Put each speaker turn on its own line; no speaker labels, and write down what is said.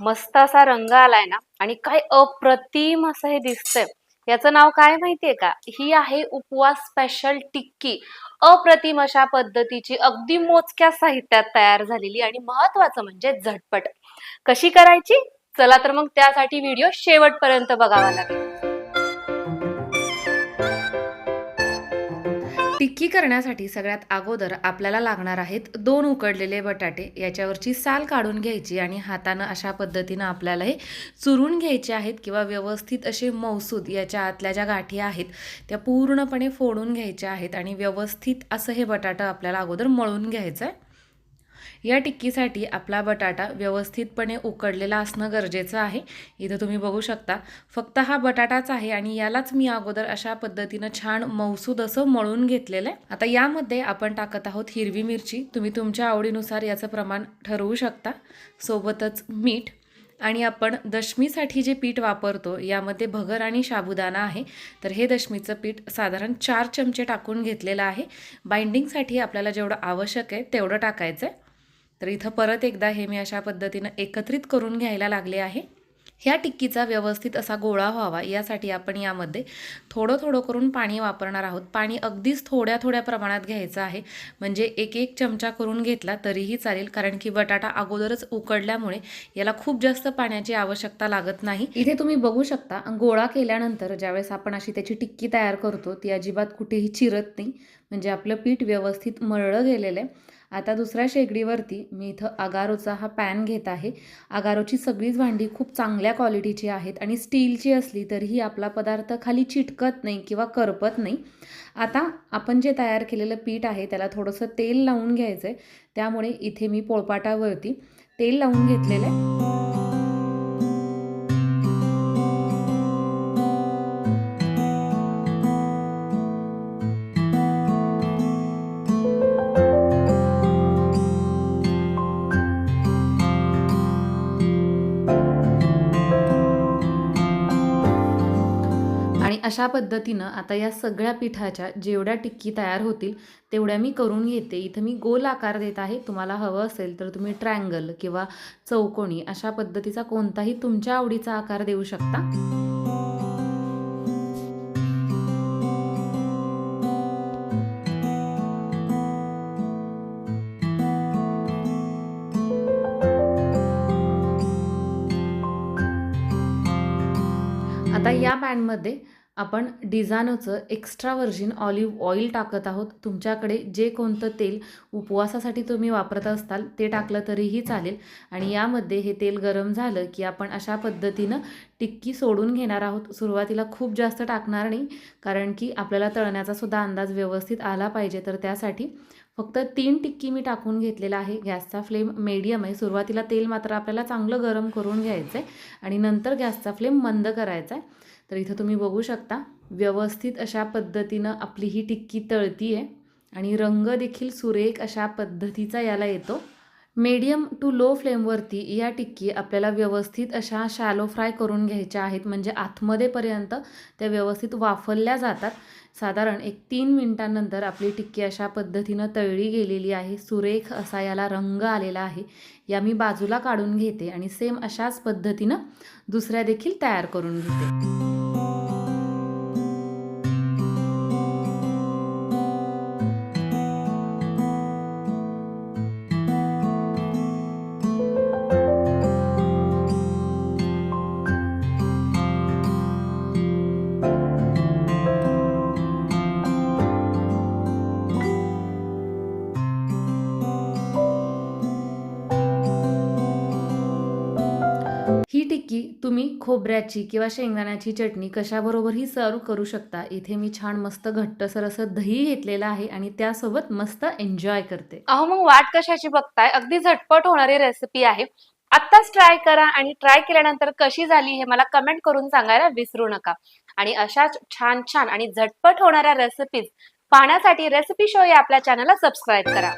मस्त असा रंग आलाय ना आणि काय अप्रतिम असं हे दिसतंय. याचं नाव काय माहितीये का? ही आहे उपवास स्पेशल टिक्की. अप्रतिम अशा पद्धतीची अगदी मोजक्या साहित्यात तयार झालेली आणि महत्वाचं म्हणजे झटपट. कशी करायची? चला तर मग त्यासाठी व्हिडिओ शेवटपर्यंत बघावा लागेल.
टिक्की करण्यासाठी सगळ्यात अगोदर आपल्याला लागणार आहेत दोन उकडलेले बटाटे. याच्यावरची साल काढून घ्यायची आणि हातानं अशा पद्धतीनं आपल्याला हे चुरून घ्यायचे आहेत किंवा व्यवस्थित असे मौसूद याच्या आतल्या ज्या गाठी आहेत त्या पूर्णपणे फोडून घ्यायच्या आहेत आणि व्यवस्थित असं हे बटाटं आपल्याला अगोदर मळून घ्यायचं आहे या टिक्कीसाठी आपला बटाटा व्यवस्थितपणे उकडलेला असणं गरजेचं आहे. इथं तुम्ही बघू शकता फक्त हा बटाटाच आहे आणि यालाच मी अगोदर अशा पद्धतीनं छान मौसूद असं मळून घेतलेलं आहे. आता यामध्ये आपण टाकत आहोत हिरवी मिरची. तुम्ही तुमच्या आवडीनुसार याचं प्रमाण ठरवू शकता. सोबतच मीठ आणि आपण दशमीसाठी जे पीठ वापरतो यामध्ये भगर आणि साबुदाणा आहे. तर हे दशमीचं पीठ साधारण चार चमचे टाकून घेतलेलं आहे. बाइंडिंगसाठी आपल्याला जेवढं आवश्यक आहे तेवढं टाकायचं आहे तर इथं परत एकदा हे मी अशा पद्धतीनं एकत्रित करून घ्यायला लागले आहे. ह्या टिक्कीचा व्यवस्थित असा गोळा व्हावा यासाठी आपण यामध्ये थोडं थोडं करून पाणी वापरणार आहोत. पाणी अगदीच थोड्या थोड्या प्रमाणात घ्यायचं आहे. म्हणजे एक एक चमचा करून घेतला तरीही चालेल कारण की बटाटा अगोदरच उकडल्यामुळे याला खूप जास्त पाण्याची आवश्यकता लागत नाही. इथे तुम्ही बघू शकता गोळा केल्यानंतर ज्यावेळेस आपण अशी त्याची टिक्की तयार करतो ती अजिबात कुठेही चिरत नाही. म्हणजे आपलं पीठ व्यवस्थित मळलं गेलेलं आहे. आता दुसऱ्या शेगडीवरती मी इथं आगारोचा हा पॅन घेत आहे. आगारोची सगळीच भांडी खूप चांगल्या क्वालिटीची आहेत आणि स्टीलची असली तरीही आपला पदार्थ खाली चिटकत नाही किंवा करपत नाही. आता आपण जे तयार केलेलं पीठ आहे त्याला थोडंसं तेल लावून घ्यायचं आहे त्यामुळे इथे मी पोळपाटावरती तेल लावून घेतलेलं आहे. अशा पद्धतीनं आता या सगळ्या पिठाच्या जेवढ्या टिक्की तयार होतील तेवढ्या मी करून घेते. इथं मी गोल आकार देत आहे. तुम्हाला हवं असेल तर तुम्ही ट्रँगल किंवा चौकोनी अशा पद्धतीचा कोणताही तुमच्या आवडीचा आकार देऊ शकता. आता या पॅनमध्ये आपण डिझानोचं एक्स्ट्रा व्हर्जिन ऑलिव्ह ऑइल टाकत आहोत. तुमच्याकडे जे कोणतं तेल उपवासासाठी तुम्ही वापरत असताल ते टाकलं तरीही चालेल. आणि यामध्ये हे तेल गरम झालं की आपण अशा पद्धतीनं टिक्की सोडून घेणार आहोत. सुरुवातीला खूप जास्त टाकणार नाही कारण की आपल्याला तळण्याचा सुद्धा अंदाज व्यवस्थित आला पाहिजे. तर त्यासाठी फक्त तीन टिक्की मी टाकून घेतलेला आहे. गॅसचा फ्लेम मीडियम आहे. सुरुवातीला तेल मात्र आपल्याला चांगलं गरम करून घ्यायचं आहे आणि नंतर गॅसचा फ्लेम मंद करायचा आहे तर इथं तुम्ही बघू शकता व्यवस्थित अशा पद्धतीनं आपली ही टिक्की तळती आहे आणि रंग देखील सुरेख अशा पद्धतीचा याला येतो. मीडियम टू लो फ्लेमवरती या टिक्की आपल्याला व्यवस्थित अशा शॅलो फ्राय करून घ्यायच्या आहेत. म्हणजे आतमध्येपर्यंत त्या व्यवस्थित वाफरल्या जातात. साधारण एक तीन मिनटांनंतर आपली टिक्की अशा पद्धतीनं तळली गेलेली आहे. सुरेख असा याला रंग आलेला आहे. या मी बाजूला काढून घेते आणि सेम अशाच पद्धतीनं दुसऱ्या देखील तयार करून घेते. टिक्की तुम्ही खोबऱ्याची किंवा शेंगदाण्याची चटणी कशाबरोबरही सर्व करू शकता. इथे मी छान मस्त घट्टसर असं दही घेतलेलं आहे आणि त्यासोबत मस्त एन्जॉय करते.
अहो मग वाट कशाची बघताय? अगदी झटपट होणारी रेसिपी आहे. आत्ताच ट्राय करा आणि ट्राय केल्यानंतर कशी झाली हे मला कमेंट करून सांगायला विसरू नका. आणि अशाच छान छान आणि झटपट होणाऱ्या रेसिपीज पाहण्यासाठी रेसिपी शो या आपल्या चॅनलला सबस्क्राईब करा.